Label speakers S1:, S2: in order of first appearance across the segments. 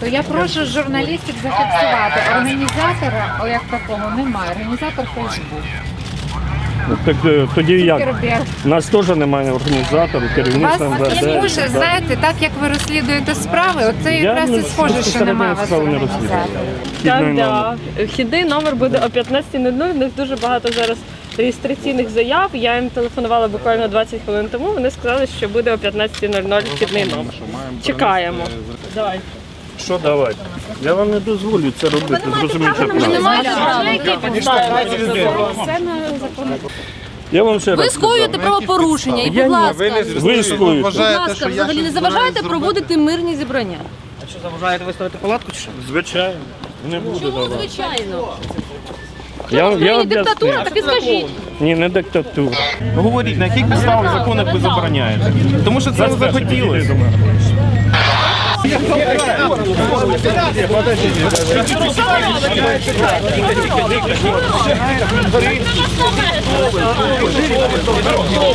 S1: То я прошу журналістів зафіксувати. Організатора як такого немає. Організатор Фейсбук.
S2: Ну, Так е, тоді як?
S1: Цукерберг.
S2: У нас теж немає організаторів,
S1: У
S2: керівництва
S1: вас
S2: МВД.
S1: не схоже, знаєте, так як ви розслідуєте справи, оце якраз і схоже, що немає вас організатора.
S3: Так,
S2: номер.
S3: Вхідний номер буде о 15.00. У них дуже багато зараз реєстраційних заяв. Я їм телефонувала буквально 20 хвилин тому. Вони сказали, що буде о 15.00 вхідний номер. Чекаємо. Давай.
S2: Що давати? Я вам не дозволю це робити. Зрозумійте правильно. Я вам ще
S4: Ви
S2: раз
S4: скоюєте правопорушення і, будь ласка, будь
S2: Ви скоюєте.
S4: ласка, взагалі не заважайте проводити мирні зібрання.
S5: А Що заважаєте виставити палатку чи що?
S2: Звичайно. Не буду
S4: Чому
S2: давати.
S4: звичайно?
S2: Я, я
S4: Україні диктатура,
S2: об'ясню.
S4: так і скажіть.
S2: Ні, не диктатура.
S6: Говоріть, на яких підставах законах ви забороняєте? Тому що це ви захотіли.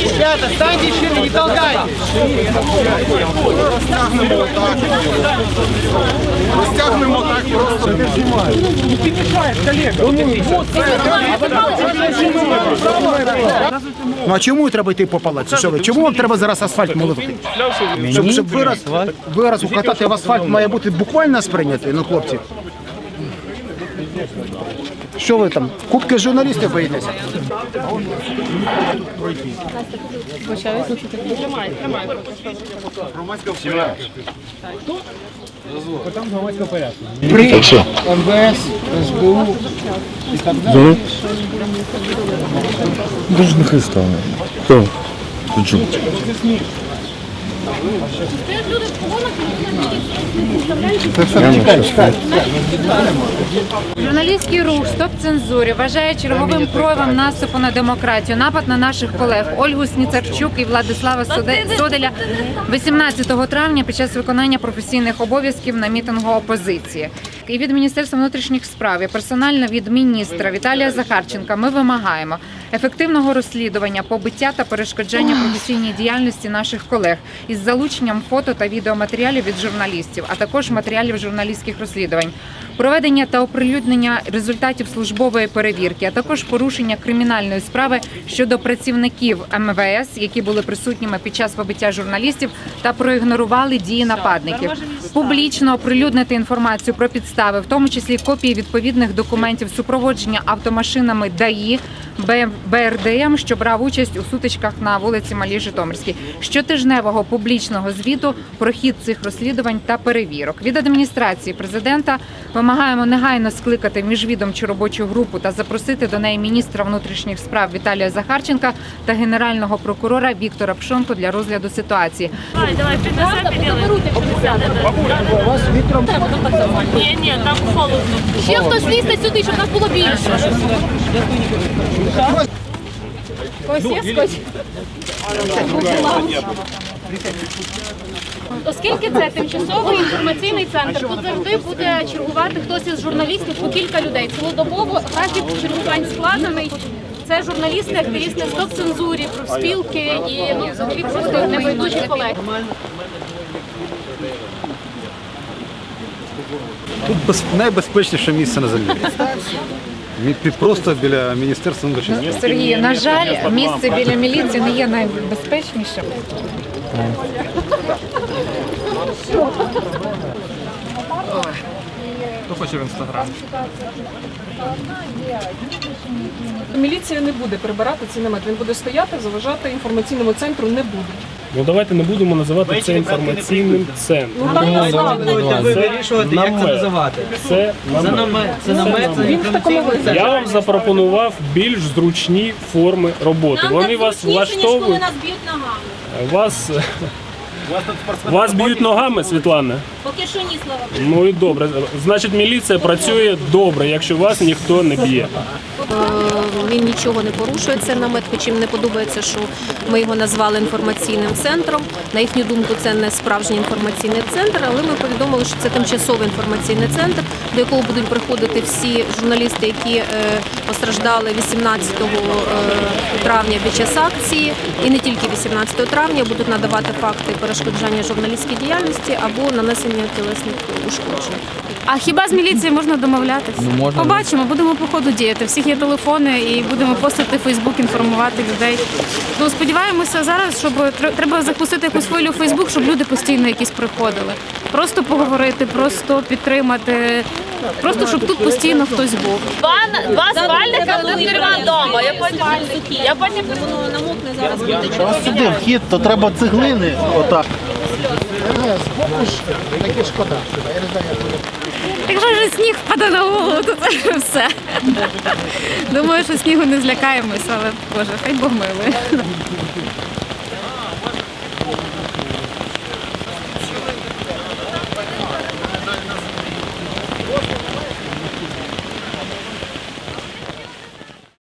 S5: Ребята, станьте шире, не толкайте.
S6: Розтягнемо так просто.
S7: Ну а чому треба йти по палаці? Що ви? Чому вам треба зараз асфальт молотити? Щоб, щоб вираз, вираз укатати в асфальт має бути буквально сприйнятий, ну хлопці. Що ви там? Кубки журналістів боїтеся? При МВС, СБУ і так
S2: чого?
S1: Журналістський рух «Стоп цензурі» вважає черговим проявом наступу на демократію напад на наших колег Ольгу Сніцарчук і Владислава Соделя 18 травня під час виконання професійних обов'язків на мітингу опозиції. І від Міністерства внутрішніх справ і персонально від міністра Віталія Захарченка ми вимагаємо ефективного розслідування побиття та перешкоджання професійній діяльності наших колег із залученням фото та відеоматеріалів від журналістів, а також матеріалів журналістських розслідувань, проведення та оприлюднення результатів службової перевірки, а також порушення кримінальної справи щодо працівників МВС, які були присутніми під час побиття журналістів та проігнорували дії нападників. Публічно оприлюднити інформацію про підстави, в тому числі копії відповідних документів супроводження автомашинами ДАІ, БРДМ, що брав участь у сутичках на вулиці Малій Житомирській, щотижневого публічного звіту про хід цих розслідувань та перевірок. Від адміністрації президента вимагаємо негайно скликати міжвідомчу робочу групу та запросити до неї міністра внутрішніх справ Віталія Захарченка та генерального прокурора Віктора Пшонку для розгляду ситуації.
S3: Давай, давай. Ні, ні, там холодно.
S4: Ще хтось лізьте сюди, щоб нас було більше.
S3: Ось є скотч?
S8: Оскільки це тимчасовий інформаційний центр, тут завжди буде чергувати хтось із журналістів по кілька людей. Цілодобово графік чергувань складений. Це журналісти, активісти стоп цензурі, профспілки і ну, взагалі просто небайдужі колеги.
S9: Тут без, найбезпечніше місце на землі. Просто біля Міністерства внутрішніх справ.
S1: Сергій, на жаль, місце біля міліції не є найбезпечнішим.
S5: Хто хоче в інстаграм?
S3: Міліція не буде прибирати цей намет. Він буде стояти, заважати інформаційному центру не буде.
S10: Ну давайте не будемо називати це інформаційним центром.
S3: Ну.
S5: Ви вирішувати, як це називати.
S10: Це
S5: Це
S10: намет.
S5: це намет.
S10: Я вам запропонував більш зручні форми роботи. Вони вас влаштовують.
S4: нас б'ють ногами.
S10: Вас, вас б'ють ногами, Світлана.
S4: Поки що ні, слава
S10: Ну і добре. Значить, міліція працює добре, якщо вас ніхто не б'є.
S4: Він нічого не порушує цей намет, хоч їм не подобається, що ми його назвали інформаційним центром. На їхню думку, це не справжній інформаційний центр, але ми повідомили, що це тимчасовий інформаційний центр, до якого будуть приходити всі журналісти, які е, постраждали 18 е, травня під час акції, і не тільки 18 травня будуть надавати факти перешкоджання журналістській діяльності або нанесення тілесних ушкоджень.
S8: А хіба з міліцією можна домовлятися?
S5: можна.
S8: Побачимо, будемо по ходу діяти. Всіх є телефони і будемо постити в Фейсбук, інформувати людей. Ну сподіваємося зараз, щоб тр- треба запустити якусь хвилю в Фейсбук, щоб люди постійно якісь приходили. Просто поговорити, просто підтримати, просто щоб тут постійно хтось був.
S3: Два, два спальника, один диван вдома. Я потім, я потім
S4: намокне зараз.
S2: Сюди вхід, то треба цеглини. Отак.
S7: Таке шкода. Я не знаю, як буде.
S8: Якщо вже сніг впаде на голову, то це вже все. Думаю, що снігу не злякаємось, але боже, хай Бог милує.